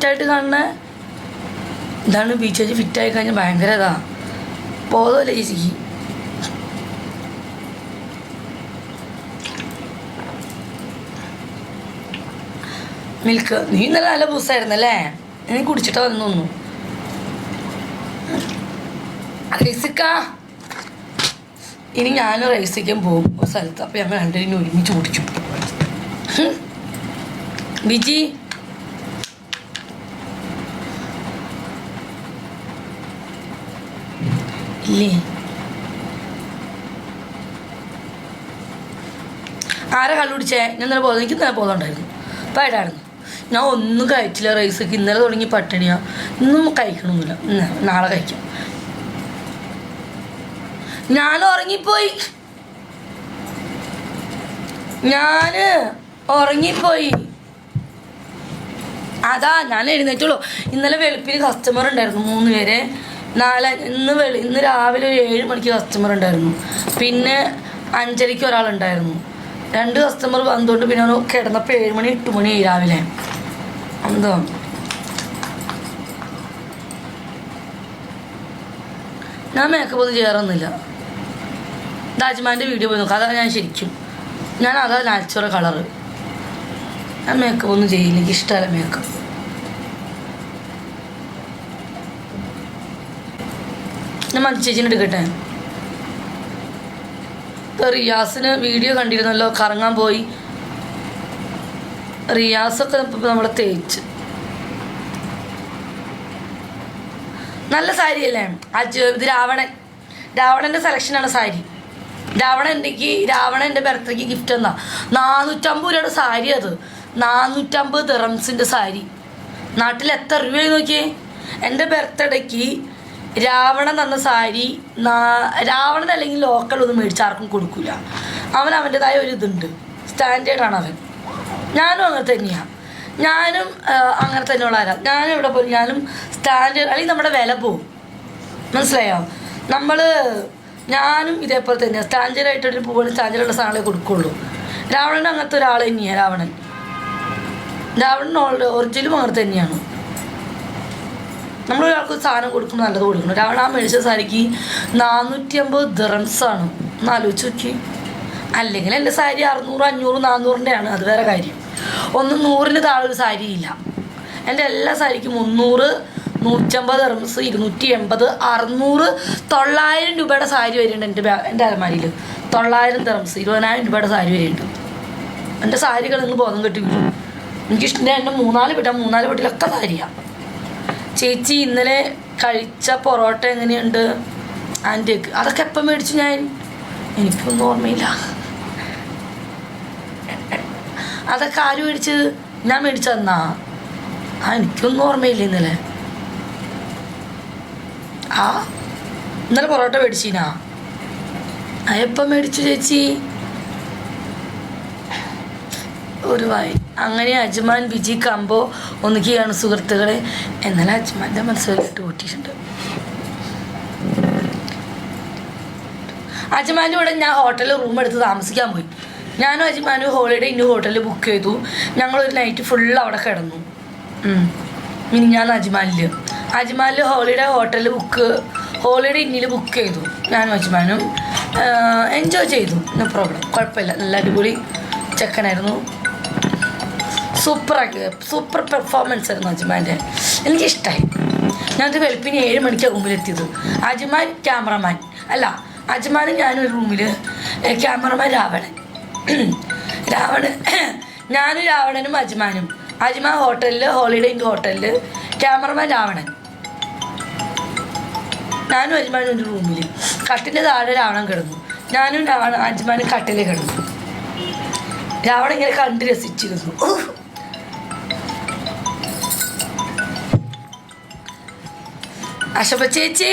ഫിറ്റായിട്ട് കാണുന്ന ഇതാണ് ബീച്ച് വെച്ച് ഫിറ്റായി കഴിഞ്ഞാൽ ഭയങ്കര ഇതാ. ബോധമല്ലേ ചേച്ചിക്ക് മിൽക്ക് നീ ഇന്നലെ നല്ല ബൂസായിരുന്നല്ലേ? നീ കുടിച്ചിട്ട് വന്നു തോന്നുന്നു. റൈസിക്ക? ഇനി ഞാനും റൈസിക്കാൻ പോകും. സ്ഥലത്ത് അപ്പം ഞങ്ങൾ രണ്ടുപേരും ഒരുമിച്ച് കുടിച്ചു ബിജി? ഇല്ലേ? ആരെ കണ്ടുപിടിച്ചേ ഞാൻ ഇന്നലെ പോകുന്നത് എനിക്ക് ഇന്നലെ പോകുന്നുണ്ടായിരുന്നു അപ്പം ആയിട്ടായിരുന്നു ഞാൻ ഒന്നും കഴിച്ചില്ല റൈസൊക്കെ ഇന്നലെ തുടങ്ങി പട്ടിണിയാ. ഇന്നും കഴിക്കണമൊന്നുമില്ല നാളെ കഴിക്കാം. ഞാൻ ഉറങ്ങിപ്പോയി. ഞാൻ ഉറങ്ങിപ്പോയി. അതാ ഞാൻ എഴുന്നേറ്റുള്ളൂ. ഇന്നലെ വെളുപ്പിന് കസ്റ്റമർ ഉണ്ടായിരുന്നു മൂന്ന് പേര്. നാല് ഇന്ന് വെളി ഇന്ന് രാവിലെ ഒരു ഏഴ് മണിക്ക് കസ്റ്റമർ ഉണ്ടായിരുന്നു. പിന്നെ അഞ്ചരയ്ക്ക് ഒരാളുണ്ടായിരുന്നു. രണ്ട് കസ്റ്റമർ വന്നുകൊണ്ട് പിന്നെ കിടന്നപ്പോൾ ഏഴ് മണി എട്ട് മണി രാവിലെ. എന്തോ? ഞാൻ മേക്കപ്പ് ഒന്നും ചെയ്യാറൊന്നുമില്ല. താജ്മാന്റെ വീഡിയോ പോയി നോക്കാം. അതാണ് ഞാൻ ശരിക്കും. ഞാൻ അതാ നാച്ചുറൽ കളറ് ഞാൻ മേക്കപ്പ് ഒന്നും ചെയ്യില്ല. എനിക്ക് ഇഷ്ടമല്ല മേക്കപ്പ് ഞാൻ മഞ്ചേച്ചിന് എടുക്കട്ടെ. റിയാസിന് വീഡിയോ കണ്ടിരുന്നല്ലോ കറങ്ങാൻ പോയി. റിയാസൊക്കെ നമ്മളെ തേച്ച്. നല്ല സാരി അല്ലേ? ഇത് രാവണൻ. രാവണന്റെ സെലക്ഷനാണ് സാരി. രാവണൻ എനിക്ക് രാവണൻ എന്റെ ബർത്ത്ഡേക്ക് ഗിഫ്റ്റ് എന്നാ നാനൂറ്റമ്പത് രൂപയുടെ സാരി അത്. നാനൂറ്റമ്പത് ദിറംസിന്റെ സാരി. നാട്ടിൽ എത്ര രൂപയായി നോക്കിയേ? എന്റെ ബർത്ത്ഡേക്ക് രാവണൻ തന്ന സാരി രാവണൻ അല്ലെങ്കിൽ ലോക്കൽ ഒന്നും മേടിച്ച് ആർക്കും കൊടുക്കില്ല അവൻ അവന്റെതായ ഒരു ഇതുണ്ട്. ആണ് അവൻ. ഞാനും അങ്ങനെ തന്നെയാണ് ഞാനും അങ്ങനെ തന്നെയുള്ള ആരാ. ഞാനും ഇവിടെ പോയി ഞാനും സ്റ്റാൻഡേർഡ് അല്ലെങ്കിൽ നമ്മുടെ വില പോവും. മനസ്സിലായോ? നമ്മൾ ഞാനും ഇതേപോലെ തന്നെയാണ് സ്റ്റാൻഡേർഡ് ആയിട്ടൊരു സ്റ്റാൻഡേർഡ് സ്റ്റാൻഡേർഡുള്ള സാധനങ്ങളെ കൊടുക്കുള്ളൂ. രാവണൻ അങ്ങനത്തെ ഒരാൾ തന്നെയാണ് രാവണൻ. രാവണൻ ഒറിജിനലും അങ്ങനെ തന്നെയാണ്. നമ്മൾ ഒരാൾക്ക് ഒരു സാധനം കൊടുക്കുമ്പോൾ നല്ലത് കൊടുക്കണം. ഒരാൾ ആ മേടിച്ച സാരിക്ക് നാനൂറ്റി അമ്പത് ദിറംസാണ്. ഒന്ന് ആലോചിച്ച് നോക്കി. അല്ലെങ്കിൽ എന്റെ സാരി അറുന്നൂറ് അഞ്ഞൂറ് നാനൂറിന്റെയാണ്. അത് വേറെ കാര്യം. ഒന്ന് നൂറിന് താഴെ ഒരു സാരി ഇല്ല. എന്റെ എല്ലാ സാരിക്കും മുന്നൂറ് നൂറ്റമ്പത് ദിറംസ് ഇരുന്നൂറ്റി എൺപത് അറുന്നൂറ് തൊള്ളായിരം രൂപയുടെ സാരി വരുന്നുണ്ട് എന്റെ ബാ എന്റെ അലമാരിയിൽ. തൊള്ളായിരം ദിറംസ് ഇരുപതിനായിരം രൂപയുടെ സാരി വരുന്നുണ്ട് എന്റെ സാരികൾ നിങ്ങൾ ബോധം കെട്ടി വിടും എനിക്കിഷ്ടം എന്റെ മൂന്നാൽ വീട്ടാ മൂന്നാൽ വീട്ടിലൊക്കെ സാരിയാണ് ചേച്ചി ഇന്നലെ കഴിച്ച പൊറോട്ട എങ്ങനെയുണ്ട്? ആന്റിക്ക് അതൊക്കെ എപ്പം മേടിച്ചു ഞാൻ? എനിക്കൊന്നും ഓർമ്മയില്ല. അതൊക്കെ ആര് മേടിച്ചത്? ഞാൻ മേടിച്ചു തന്നാ ആ എനിക്കൊന്നും ഓർമ്മയില്ല ഇന്നലെ. ആ ഇന്നലെ പൊറോട്ട മേടിച്ചീനാ? ആ എപ്പം മേടിച്ചു ചേച്ചി? ഒരു വായി അങ്ങനെ അജ്മാൻ ബിജി കമ്പോ ഒന്നിക്കുകയാണ് സുഹൃത്തുക്കളെ. എന്നാലും അജ്മാന്റെ മനസ്സിലായിട്ട് ഓട്ടിയിട്ടുണ്ട്. അജ്മാന്റെ കൂടെ ഞാൻ ഹോട്ടലിൽ റൂം എടുത്ത് താമസിക്കാൻ പോയി. ഞാനും അജ്മാനും ഹോളിഡേ ഇന്ന് ഹോട്ടലിൽ ബുക്ക് ചെയ്തു. ഞങ്ങളൊരു നൈറ്റ് ഫുൾ അവിടെ കിടന്നു. മിനിഞ്ഞാന്ന് അജ്മാനിൽ അജ്മാനിൽ ഹോളിഡേ ഹോട്ടലിൽ ബുക്ക് ഹോളിഡേ ഇന്നിൽ ബുക്ക് ചെയ്തു. ഞാനും അജ്മാനും എൻജോയ് ചെയ്തു. നോ പ്രോബ്ലം കുഴപ്പമില്ല. നല്ല അടിപൊളി ചെക്കനായിരുന്നു. സൂപ്പറാക്കി സൂപ്പർ പെർഫോമൻസ് ആയിരുന്നു അജ്മാന്റെ. എനിക്കിഷ്ടമായി ഞാനത് വെളുപ്പിന് ഏഴ് മണിക്കാണ് റൂമിലെത്തിയത്. Ajman cameraman. അല്ല അജ്മാനും ഞാനും ഒരു റൂമിൽ ക്യാമറമാൻ രാവണൻ. രാവണൻ. ഞാനും രാവണനും അജ്മാനും. അജ്മാൻ ഹോട്ടലിൽ ഹോളിഡേ ഇൻ ഹോട്ടലിൽ ക്യാമറമാൻ രാവണൻ. ഞാനും അജ്മാനും ഒരു റൂമിൽ കട്ടിന്റെ താഴെ രാവണൻ കിടന്നു. ഞാനും രാവണ അജ്മാനും കട്ടിൽ കിടന്നു. രാവണൻ ഇങ്ങനെ കണ്ട് രസിച്ചിരുന്നു. അശോക ചേച്ചി.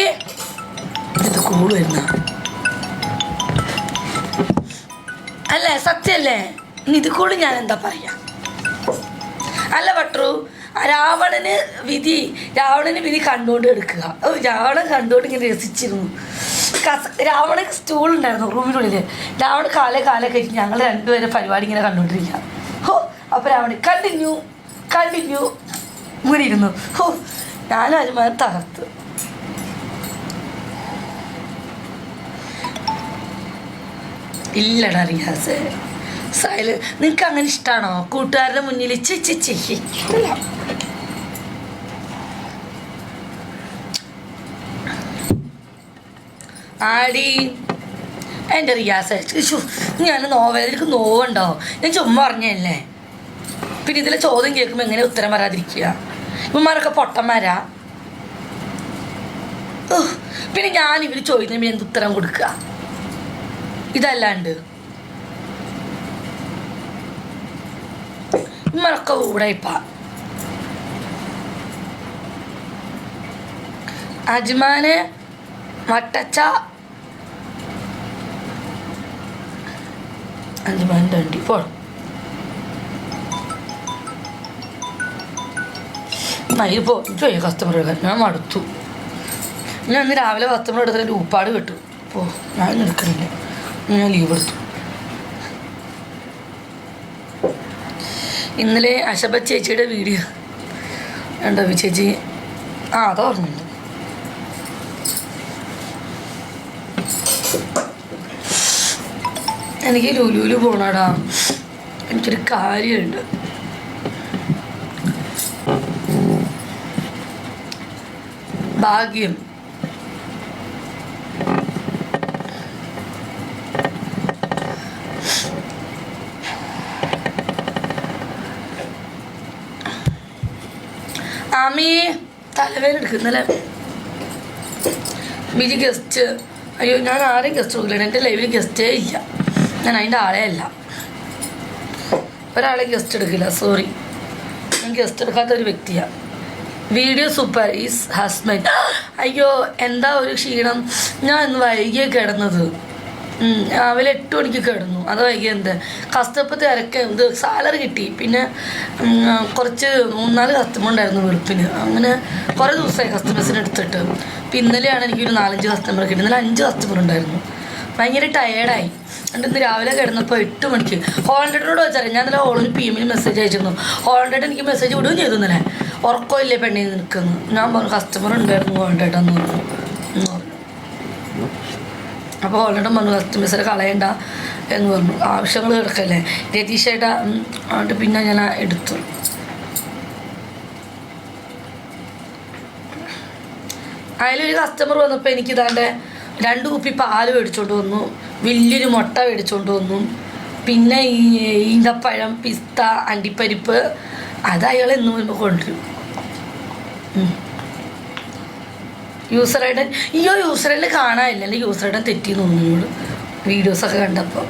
അല്ലേ സത്യല്ലേ ഇത് കൂടി ഞാൻ എന്താ പറയാ? അല്ല പട്ടു രാവണന് വിധി രാവണന് വിധി കണ്ടുകൊണ്ട് എടുക്കുക. രാവണൻ കണ്ടുകൊണ്ട് ഇങ്ങനെ രസിച്ചിരുന്നു. കസ രാവണ സ്റ്റൂൾ ഉണ്ടായിരുന്നു റൂമിനുള്ളിൽ രാവണ കാലേ കാലേ കഴിച്ച് ഞങ്ങൾ രണ്ടുപേരെ പരിപാടി ഇങ്ങനെ കണ്ടുകൊണ്ടിരിക്കുക. ഹോ അപ്പോൾ രാവണ കണ്ടിന്യൂ കണ്ടിന്യൂ ഇങ്ങനെ ഇരുന്നു. ഹോ ഞാനും അജ്മാൻ തകർത്ത്. ഇല്ലടാ റിയാസ്. സൈല നിനക്ക് അങ്ങനെ ഇഷ്ടമാണോ കൂട്ടുകാരുടെ മുന്നിൽ ആടി. എന്റെ റിയാസ് ഞാൻ നോവലിലേക്ക് നോവുണ്ടോ? ഞാൻ ചുമ്മാ പറഞ്ഞല്ലേ പിന്നെ ഇതിലെ ചോദ്യം കേൾക്കുമ്പോൾ എങ്ങനെ ഉത്തരം വരാതിരിക്കുക ഇവന്മാരൊക്കെ പൊട്ടന്മാരാ. പിന്നെ ഞാൻ ഇവർ ചോദിക്കുന്നതിന് എന്ത് ഉത്തരം കൊടുക്കുക? ഇതല്ലാണ്ട്. ഇവന്മാരൊക്കെ ഊടായിപ്പാ അജ്മാന് മട്ടച്ച അജ്മാൻ തണ്ടി പോണം. നൈ പോ ചോയ്യ കസ്റ്റമർ ഞാൻ മടുത്തു. ഞാൻ ഇന്ന് രാവിലെ കസ്റ്റമർ എടുത്തിട്ട് ഉപ്പാട് കിട്ടും. പോ ഞാൻ ഇന്ന് എടുക്കുന്നില്ല ഞാൻ ലീവ് എടുത്തു. ഇന്നലെ അശബ ചേച്ചിയുടെ വീഡിയോ ഉണ്ടോ ചേച്ചി? ആ അത് ഓർമ്മയുണ്ട്. എനിക്ക് ലുലുവിൽ പോണടാ. എനിക്കൊരു കാര്യമുണ്ട്. ഭാഗ്യം. ആമി തലവേദന എടുക്കുന്നല്ലേ ബിജി ഗസ്റ്റ്. അയ്യോ ഞാൻ ആരെയും ഗസ്റ്റ് നോക്കില്ല. എന്റെ ലൈവിൽ ഗസ്റ്റേ ഇല്ല. ഞാൻ അതിന്റെ ആളെ അല്ല. ഒരാളെ ഗസ്റ്റ് എടുക്കില്ല. സോറി. ഞാൻ ഗസ്റ്റ് എടുക്കാത്ത ഒരു വ്യക്തിയാണ് വീഡിയോ സൂപ്പർ. ഈസ് ഹസ്ബൻഡ് അയ്യോ എന്താ ഒരു ക്ഷീണം? ഞാൻ ഇന്ന് വൈകിയ കിടന്നത്. രാവിലെ എട്ട് മണിക്ക് കിടന്നു. അത് എന്ത്? കഷ്ടപ്പെട്ട് ഇറക്ക ഇത് സാലറി കിട്ടി. പിന്നെ കുറച്ച് മൂന്നാൽ കസ്റ്റമർ ഉണ്ടായിരുന്നു വെളുപ്പിന്. അങ്ങനെ കുറേ ദിവസമായി കസ്റ്റമേഴ്സിനെ എടുത്തിട്ട്. ഇപ്പം ഇന്നലെയാണ് എനിക്കൊരു നാലഞ്ച് കസ്റ്റമർ കിട്ടി ഇന്നലെ അഞ്ച് കസ്റ്റമർ ഉണ്ടായിരുന്നു. ഭയങ്കര ടയേർഡായി എന്നിട്ട് ഇന്ന് രാവിലെ കിടന്നപ്പോൾ എട്ട് മണിക്ക്. ഹോൾഡ്രഡിനോട് വെച്ചാൽ ഞാൻ ഇന്നലെ ഓളൊരു പി എമ്മിന് മെസ്സേജ് അയച്ചിരുന്നു. ഹോൾഡ്രഡ് എനിക്ക് മെസ്സേജ് വിടുകയും ചെയ്തു ഇന്നലെ. ഉറക്കമില്ലേ പെണ്ണി നിൽക്കുന്നു ഞാൻ പറഞ്ഞു കസ്റ്റമർ ഉണ്ടായിരുന്നു ഹോൾഡഡ് എന്ന് പറഞ്ഞു. അപ്പോൾ ഹോൾഡഡ് പറഞ്ഞു കസ്റ്റമേഴ്സിനെ കളയണ്ട എന്ന് പറഞ്ഞു. ആവശ്യങ്ങൾ കിടക്കല്ലേ രതീഷേട്ടാ അതുകൊണ്ട് പിന്നെ ഞാൻ എടുത്തു. അതിലൊരു കസ്റ്റമർ വന്നപ്പോൾ എനിക്ക് ഇതാണ്ട് രണ്ട് കുപ്പി പാൽ മേടിച്ചോണ്ട് വന്നു. വലിയൊരു മുട്ട മേടിച്ചോണ്ട് വന്നു. പിന്നെ ഈ ഈന്തപ്പഴം പിസ്ത അണ്ടിപ്പരിപ്പ് അത് അയാൾ എന്ന് വരുമ്പോൾ കൊണ്ടുവരും യൂസർ ഐഡൻ ഈ യൂസർ ഐഡൻ കാണാനില്ല. എന്റെ യൂസർ ഐഡൻ തെറ്റി തോന്നുന്നു വീഡിയോസൊക്കെ കണ്ടപ്പോൾ